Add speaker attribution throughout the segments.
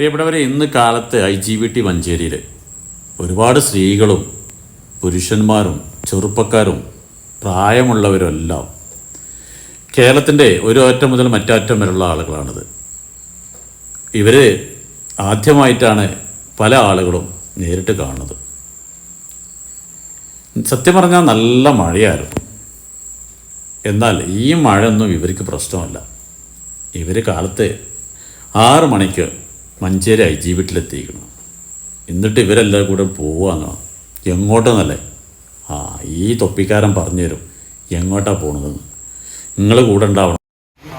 Speaker 1: പ്രിയപ്പെട്ടവരെ ഇന്ന് കാലത്ത് ഐ ജി ബി ടി മഞ്ചേരിയിൽ ഒരുപാട് സ്ത്രീകളും പുരുഷന്മാരും ചെറുപ്പക്കാരും പ്രായമുള്ളവരെല്ലാം കേരളത്തിന്റെ ഒരു അറ്റം മുതൽ മറ്റാറ്റം വരെയുള്ള ആളുകളാണിത്. ഇവർ ആദ്യമായിട്ടാണ് പല ആളുകളും നേരിട്ട് കാണുന്നത്. സത്യം പറഞ്ഞാൽ നല്ല മഴയായിരുന്നു. എന്നാൽ ഈ മഴയൊന്നും ഇവർക്ക് പ്രശ്നമല്ല. ഇവർ കാലത്ത് ആറ് മണിക്ക് മഞ്ചേരി ഐ ജി വീട്ടിലെത്തിയിരിക്കണം എന്നിട്ട് ഇവരെല്ലാം കൂടെ പോവാന്നോ എങ്ങോട്ടെന്നല്ലേ? ആ ഈ തൊപ്പിക്കാരൻ പറഞ്ഞു തരും എങ്ങോട്ടാ പോണതെന്ന്. നിങ്ങൾ കൂടെ ഉണ്ടാവണം.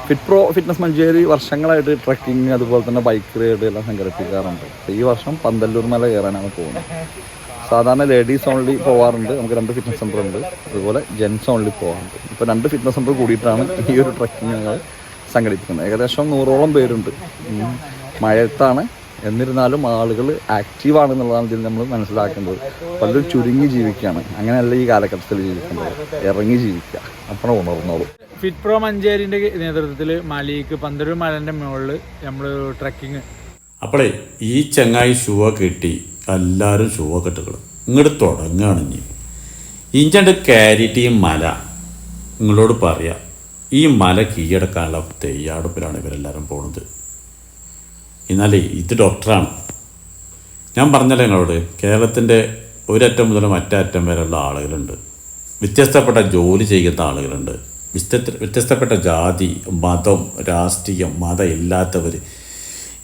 Speaker 2: ഫിറ്റ് പ്രോ ഫിറ്റ്നസ് മഞ്ചേരി വർഷങ്ങളായിട്ട് ട്രക്കിംഗ് അതുപോലെ തന്നെ ബൈക്ക് റൈഡ് എല്ലാം സംഘടിപ്പിക്കാറുണ്ട്. ഈ വർഷം പന്തല്ലൂർ മല കയറാനാണ് പോകുന്നത്. സാധാരണ ലേഡീസ് ഓൺലി പോവാറുണ്ട്. നമുക്ക് രണ്ട് ഫിറ്റ്നസ് സെന്റർ ഉണ്ട്. അതുപോലെ ജെൻസ് ഓൺലി പോകാറുണ്ട് ഇപ്പോൾ രണ്ട് ഫിറ്റ്നസ് സെന്റർ കൂടിയിട്ടാണ് ഈ ഒരു ട്രക്കിംഗ് ഞങ്ങൾ സംഘടിപ്പിക്കുന്നത്. ഏകദേശം നൂറോളം പേരുണ്ട്. ഉം. മഴയത്താണ്. എന്നിരുന്നാലും ആളുകൾ ആക്റ്റീവ് ആണെന്നുള്ളതാണ് ഇതിൽ നമ്മൾ മനസ്സിലാക്കേണ്ടത്. പലരും ചുരുങ്ങി ജീവിക്കുകയാണ്. അങ്ങനെയല്ല ഈ കാലഘട്ടത്തിൽ ജീവിക്കുന്നത് ഇറങ്ങി ജീവിക്കുക. അപ്പോൾ ഉണർന്നോളൂ.
Speaker 3: ഫിറ്റ് പ്രോ മഞ്ചേരിന്റെ നേതൃത്വത്തിൽ മലയ്ക്ക് പന്തരൂർ മലന്റെ മുകളിൽ നമ്മൾ ട്രക്കിങ്
Speaker 1: അപ്പോളേ ഈ ചങ്ങായി ഷൂവ കിട്ടി. എല്ലാവരും ഷൂവ കെട്ടുകൾ ഇങ്ങോട്ട് തുടങ്ങുകയാണ് ഇനി ഇഞ്ചണ്ട് കാരിറ്റി ഈ മല നിങ്ങളോട് പറയാം. ഈ മല കീഴടക്കാനുള്ള തെയ്യാടുപ്പിലാണ് ഇവരെല്ലാവരും പോണത്. എന്നാലേ ഇത് ഡോക്ടറാണ് ഞാൻ പറഞ്ഞല്ലോ നിങ്ങളോട് കേരളത്തിന്റെ ഒരറ്റം മുതൽ മറ്റേ അറ്റം വരെയുള്ള ആളുകളുണ്ട്. വ്യത്യസ്തപ്പെട്ട ജോലി ചെയ്യുന്ന ആളുകളുണ്ട്. വ്യത്യസ്ത വ്യത്യസ്തപ്പെട്ട ജാതി മതം രാഷ്ട്രീയം മതം ഇല്ലാത്തവർ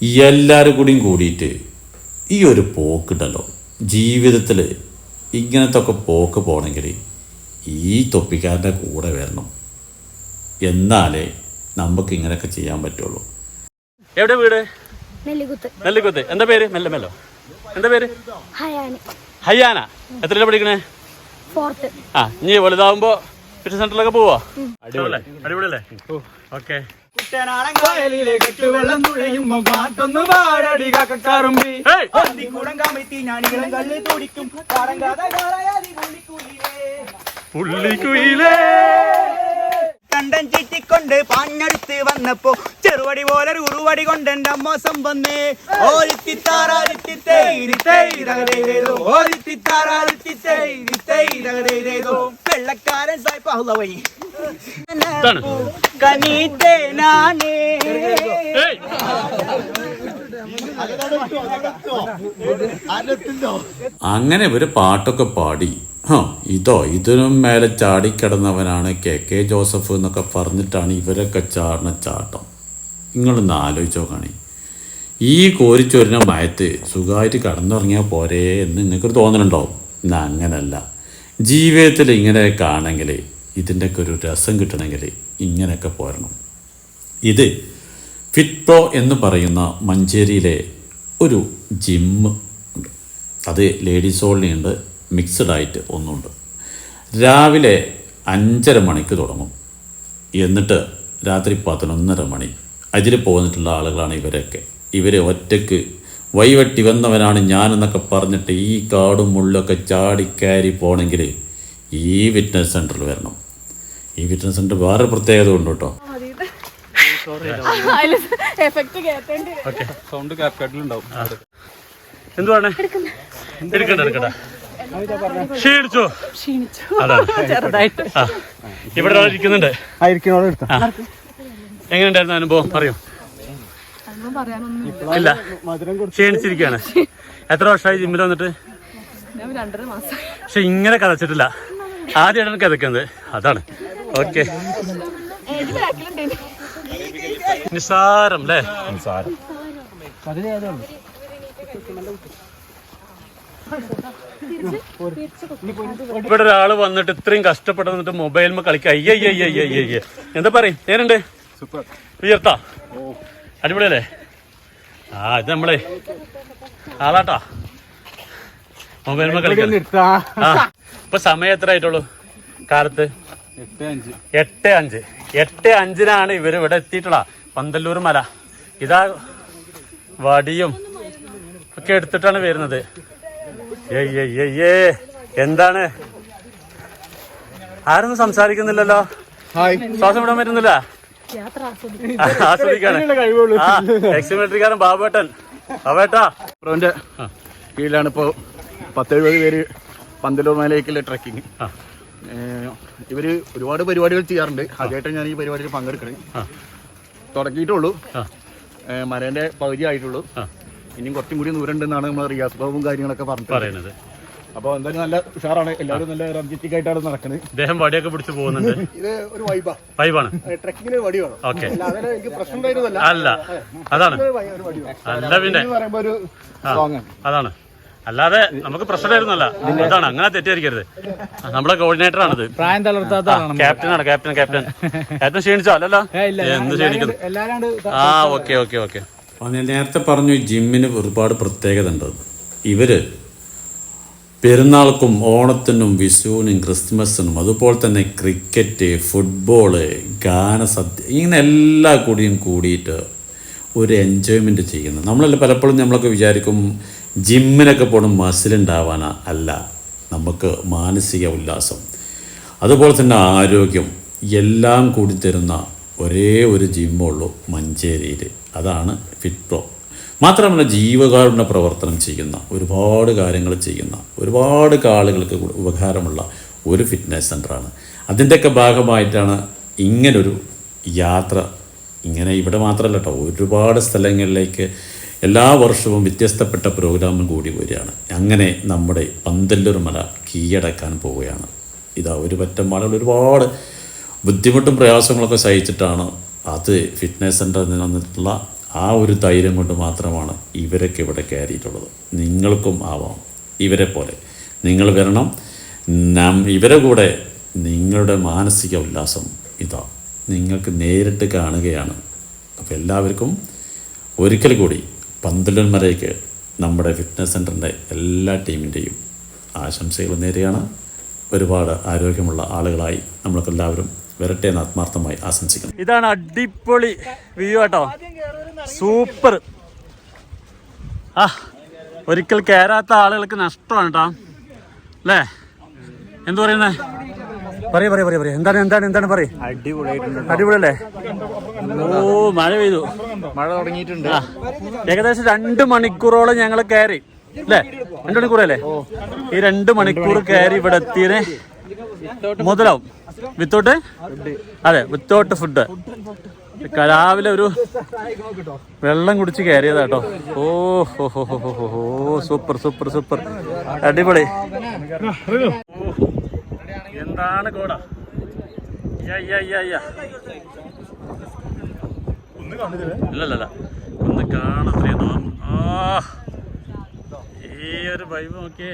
Speaker 1: എല്ലാവരും കൂടിയും കൂടിയിട്ട് ഈ ഒരു പോക്കുണ്ടല്ലോ ജീവിതത്തിൽ ഇങ്ങനത്തെ ഒക്കെ പോക്ക് പോകണമെങ്കിൽ ഈ തൊപ്പിക്കാരന്റെ കൂടെ വരണം. എന്നാലേ നമുക്ക് ഇങ്ങനെയൊക്കെ ചെയ്യാൻ പറ്റുള്ളൂ.
Speaker 4: എവിടെ വീട്?
Speaker 5: നെല്ലിക്കുത്ത്.
Speaker 4: നെല്ലിക്കുത്ത്. എന്താ പേര്? മെല്ലെ മെല്ലോ. എന്താ പേര്?
Speaker 5: ഹയാന.
Speaker 4: ഹയ്യാന എത്രയില പഠിക്കണേ?
Speaker 5: ഫോർത്ത്.
Speaker 4: ആ ഇനി വലുതാവുമ്പോ ഫിറ്റ്നസ് സെന്ററിലൊക്കെ പോവാ. അടിപൊളി. അടിപൊളിയല്ലേ? ഓക്കെ.
Speaker 3: വയലിലെ കെട്ടുവെള്ളം തുഴയുമ്പോ പാട്ടൊന്ന് പാടടി കാക്കക്കാറുമ്പി.
Speaker 4: പുള്ളിക്കുയിലേ
Speaker 6: കണ്ടൻ ചീറ്റിക്കൊണ്ട് പാഞ്ഞടുത്ത് വന്നപ്പോ ചെറുവടി പോലെ ഒരു ഉറുവടി കൊണ്ട് എന്റെ അമ്മോസം വന്നേ വെള്ളക്കാരൻ സായ്പാഹുലവൈ
Speaker 4: ഇതാണ്.
Speaker 6: കനീത്തേനാണേ
Speaker 4: ഏയ്.
Speaker 1: അങ്ങനെ ഒരു പാട്ടൊക്കെ പാടി. ഹ ഇതോ ഇതിനും മേലെ ചാടിക്കിടന്നവനാണ് കെ കെ ജോസഫ് എന്നൊക്കെ പറഞ്ഞിട്ടാണ് ഇവരൊക്കെ ചാടണ ചാട്ടം. നിങ്ങളൊന്ന് ആലോചിച്ച് നോക്കണേ ഈ കോരിച്ചൊരിന മയത്ത് സുഖമായിട്ട് കടന്നുറങ്ങിയാൽ പോരേ എന്ന് നിങ്ങൾക്കൊരു തോന്നലുണ്ടാവും. എന്നാൽ അങ്ങനല്ല. ജീവിതത്തിൽ ഇങ്ങനെയൊക്കെ ആണെങ്കിൽ ഇതിന്റെയൊക്കെ ഒരു രസം കിട്ടണമെങ്കിൽ ഇങ്ങനെയൊക്കെ പോരണം. ഇത് ഫിറ്റ് പ്രോ എന്ന് പറയുന്ന മഞ്ചേരിയിലെ ഒരു ജിമ്മ് ഉണ്ട്. അത് ലേഡീസ് ഓൺലി ഉണ്ട് മിക്സഡ് ആയിട്ട് ഒന്നുണ്ട്. രാവിലെ അഞ്ചര മണിക്ക് തുടങ്ങും. എന്നിട്ട് രാത്രി പതിനൊന്നര മണി. അതിൽ പോന്നിട്ടുള്ള ആളുകളാണ് ഇവരൊക്കെ. ഇവരെ ഒറ്റയ്ക്ക് വൈവട്ടി വന്നവനാണ് ഞാനെന്നൊക്കെ പറഞ്ഞിട്ട് ഈ കാടും മുള്ളൊക്കെ ചാടിക്കയറി പോകണമെങ്കിൽ ഈ ഫിറ്റ്നസ് സെന്ററിൽ വരണം. ഈ ഫിറ്റ്നസ് സെന്റർ വേറെ പ്രത്യേകത ഉണ്ട് കേട്ടോ.
Speaker 2: സൗണ്ട്
Speaker 4: എന്തുവാണ്? എടുക്കണ്ട എടുക്കണ്ട. ക്ഷീണിച്ചോ? ചെറുതായിട്ട്. ഇവിടെ ഒരാൾ ഇരിക്കുന്നുണ്ട്. എങ്ങനെയുണ്ടായിരുന്നു അനുഭവം? പറയൂ. ഇല്ല. ക്ഷീണിച്ചിരിക്കുകയാണ്. എത്ര വർഷമായി ജിമ്മിൽ വന്നിട്ട്? പക്ഷെ ഇങ്ങനെ കഥച്ചിട്ടില്ല. ആദ്യമായിട്ടാണ് കഥക്കുന്നത്. അതാണ്. ഓക്കെ. നിസാരം അല്ലേ? ഇവിടെ ഒരാൾ വന്നിട്ട് ഇത്രയും കഷ്ടപ്പെട്ട് വന്നിട്ട് മൊബൈലിൽ കളിക്കുക അയ്യ അയ്യ അയ്യ അയ്യ അയ്യ അയ്യ. എന്താ പറയും? ഏനുണ്ട് ഉയർത്താ? അടിപൊളിയല്ലേ? ആ ഇത് നമ്മളെ ആളാട്ടാ. മൊബൈലിൽ കളിക്കാം ആ ഇപ്പൊ സമയം എത്ര ആയിട്ടുള്ളൂ? കാലത്ത്? എട്ട് അഞ്ച്. എട്ട് അഞ്ചിനാണ് ഇവർ ഇവിടെ എത്തിയിട്ടുള്ള പന്തല്ലൂർ മല. ഇതാ വടിയും ഒക്കെ എടുത്തിട്ടാണ് വരുന്നത്. എന്താണ്? ആരും സംസാരിക്കുന്നില്ലല്ലോ? ശ്വാസം വിടാൻ പറ്റുന്നില്ല? ആസ്വദിക്കാണ്. എക്സിമെട്രിക്കാരൻ ബാബേട്ടൻ അവേട്ടാ
Speaker 7: പ്രോന്റെ കീഴിലാണ് ഇപ്പോൾ പത്തെഴുപത് പേര് പന്തലൂർ മലയിലേക്കുള്ള ട്രക്കിങ് ഇവർ ഒരുപാട് പരിപാടികൾ ചെയ്യാറുണ്ട്. അതായിട്ട് ഞാൻ ഈ പരിപാടിയിൽ പങ്കെടുക്കണേ. തുടങ്ങിയിട്ടുള്ളൂ. മരേന്റെ പകുതി ആയിട്ടുള്ളൂ. ഇനിയും കുറച്ചും കൂടി ദൂരം ഉണ്ടെന്നാണ് നമ്മൾ റിയാസ് ബാബും കാര്യങ്ങളൊക്കെ പറഞ്ഞത്
Speaker 4: പറയുന്നത്.
Speaker 7: അപ്പോൾ എന്തായാലും നല്ല ഉഷാറാണ്. എല്ലാവരും നല്ല റംജിറ്റിക് ആയിട്ടാണ് നടക്കുന്നത്.
Speaker 4: ഇദ്ദേഹം വടിയൊക്കെ പിടിച്ച് പോകുന്നുണ്ട്.
Speaker 7: ഇത് ഒരു വൈബാ
Speaker 4: വൈബാണ്
Speaker 7: ട്രക്കിങ്ങിന് വടി വേണം.
Speaker 4: ഓക്കെ
Speaker 7: എനിക്ക് പ്രശ്നം
Speaker 4: അല്ല. അതാണ്. അല്ല പിന്നെ.
Speaker 7: പറയുമ്പോൾ ഒരു സോങ്
Speaker 4: അതാണ്. അല്ലാതെ നമുക്ക് പ്രശ്നമായിരുന്നല്ല അതാണ്. അങ്ങനെ തെറ്റായിരിക്കരുത് നമ്മുടെ കോർഡിനേറ്റർ ആണത്.
Speaker 3: പ്രായം തളർത്താത്ത ക്യാപ്റ്റൻ
Speaker 4: ആണ് ക്യാപ്റ്റൻ ക്യാപ്റ്റൻ ക്യാപ്റ്റൻ ക്ഷീണിച്ചോ? അല്ലല്ലോ. എന്ത് ക്ഷീണിക്കുന്നു? ആ ഓക്കെ ഓക്കെ ഓക്കെ.
Speaker 1: ഞാൻ നേരത്തെ പറഞ്ഞു ജിമ്മിന് ഒരുപാട് പ്രത്യേകത ഉണ്ട് ഇവർ പെരുന്നാൾക്കും ഓണത്തിനും വിഷുവിനും ക്രിസ്മസിനും അതുപോലെ തന്നെ ക്രിക്കറ്റ് ഫുട്ബോൾ ഗാനസദ്യ ഇങ്ങനെ എല്ലാ കൂടിയും കൂടിയിട്ട് ഒരു എൻജോയ്മെന്റ് ചെയ്യുന്നത് നമ്മളല്ല പലപ്പോഴും നമ്മളൊക്കെ വിചാരിക്കും ജിമ്മിനൊക്കെ പോകണം മസിലുണ്ടാവാനാ അല്ല നമുക്ക് മാനസിക ഉല്ലാസം. അതുപോലെ തന്നെ ആരോഗ്യം എല്ലാം കൂടി തരുന്ന ഒരേ ഒരു ജിമ്മുള്ളൂ മഞ്ചേരിയിൽ. അതാണ് ഫിറ്റ്പ്രോ. മാത്രമല്ല ജീവകാരുണ്യ പ്രവർത്തനം ചെയ്യുന്ന ഒരുപാട് കാര്യങ്ങൾ ചെയ്യുന്ന ഒരുപാട് ആളുകൾക്ക് ഉപകാരമുള്ള ഒരു ഫിറ്റ്നസ് സെന്ററാണ് അതിന്റെയൊക്കെ ഭാഗമായിട്ടാണ് ഇങ്ങനൊരു യാത്ര ഇങ്ങനെ ഇവിടെ മാത്രമല്ല കേട്ടോ ഒരുപാട് സ്ഥലങ്ങളിലേക്ക് എല്ലാ വർഷവും വ്യത്യസ്തപ്പെട്ട പ്രോഗ്രാമും കൂടി വരികയാണ്. അങ്ങനെ നമ്മുടെ പന്തല്ലൂർ മല കീഴടക്കാൻ പോവുകയാണ്. ഇതാ ഒരു പറ്റം ആളുകൾ ഒരുപാട് ബുദ്ധിമുട്ടും പ്രയാസങ്ങളൊക്കെ സഹിച്ചിട്ടാണ് അത് ഫിറ്റ്നസ് സെന്ററിൽ നിന്ന് വന്നിട്ടുള്ള ആ ഒരു ധൈര്യം കൊണ്ട് മാത്രമാണ് ഇവരൊക്കെ ഇവിടെ കയറിയിട്ടുള്ളത്. നിങ്ങൾക്കും ആവാം ഇവരെ പോലെ. നിങ്ങൾ വരണം. നം ഇവരെ കൂടെ നിങ്ങളുടെ മാനസിക ഉല്ലാസം ഇതാ. നിങ്ങൾക്ക് നേരിട്ട് കാണുകയാണ്. അപ്പോൾ എല്ലാവർക്കും ഒരിക്കൽ കൂടി പന്തലന്മരയ്ക്ക് നമ്മുടെ ഫിറ്റ്നസ് സെന്ററിന്റെ എല്ലാ ടീമിന്റെയും ആശംസകൾ നേരെയാണ് ഒരുപാട് ആരോഗ്യമുള്ള ആളുകളായി നമ്മൾക്കെല്ലാവരും വരട്ടെ എന്ന് ആത്മാർത്ഥമായി ആശംസിക്കുന്നു.
Speaker 4: ഇതാണ് അടിപൊളി വ്യൂ കേട്ടോ സൂപ്പർ ആ ഒരിക്കൽ കയറാത്ത ആളുകൾക്ക് നഷ്ടമാണ് കേട്ടോ അല്ലേ എന്തു പറയുന്നേ? പറയ പറയ പറയ പറയ. എന്താണ് എന്താണ് എന്താണ് പറയ? അടിപൊളിയല്ലേ? ഓ മഴ പെയ്തു.
Speaker 7: മഴ തുടങ്ങിയിട്ടുണ്ട്.
Speaker 4: ആ ഏകദേശം രണ്ട് മണിക്കൂറോളം ഞങ്ങൾ കയറി അല്ലേ രണ്ട് മണിക്കൂറല്ലേ? ഈ രണ്ട് മണിക്കൂർ കയറി ഇവിടെ എത്തിയതിന് മുതലാവും. വിത്തൗട്ട്? അതെ വിത്തൗട്ട് ഫുഡ്. രാവിലെ ഒരു വെള്ളം കുടിച്ച് കയറിയതാ കേട്ടോ ഓ ഹോ ഹോ ഹോ ഹോ ഹോ ഹോ സൂപ്പർ സൂപ്പർ സൂപ്പർ. അടിപൊളി. എന്താണ് കോട ഇല്ലല്ല ഒന്ന് കാണത്രേ ആ. ഈ ഒരു വൈബ് നോക്കിയേ.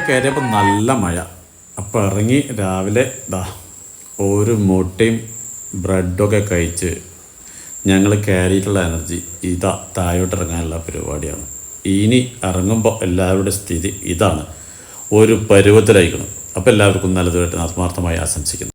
Speaker 1: കയറിയപ്പോൾ നല്ല മഴ. അപ്പോൾ ഇറങ്ങി രാവിലെ ദാ ഒരു മുട്ടയും ബ്രെഡൊക്കെ കഴിച്ച് ഞങ്ങൾ കയറിയിട്ടുള്ള എനർജി. ഇതാ താഴോട്ട് ഇറങ്ങാനുള്ള പരിപാടിയാണ്. ഇനി ഇറങ്ങുമ്പോൾ എല്ലാവരുടെ സ്ഥിതി ഇതാണ്. ഒരു പരുവത്തിലായിരിക്കണം. അപ്പോൾ എല്ലാവർക്കും നല്ലതുമായിട്ട് ആത്മാർത്ഥമായി ആശംസിക്കുന്നു.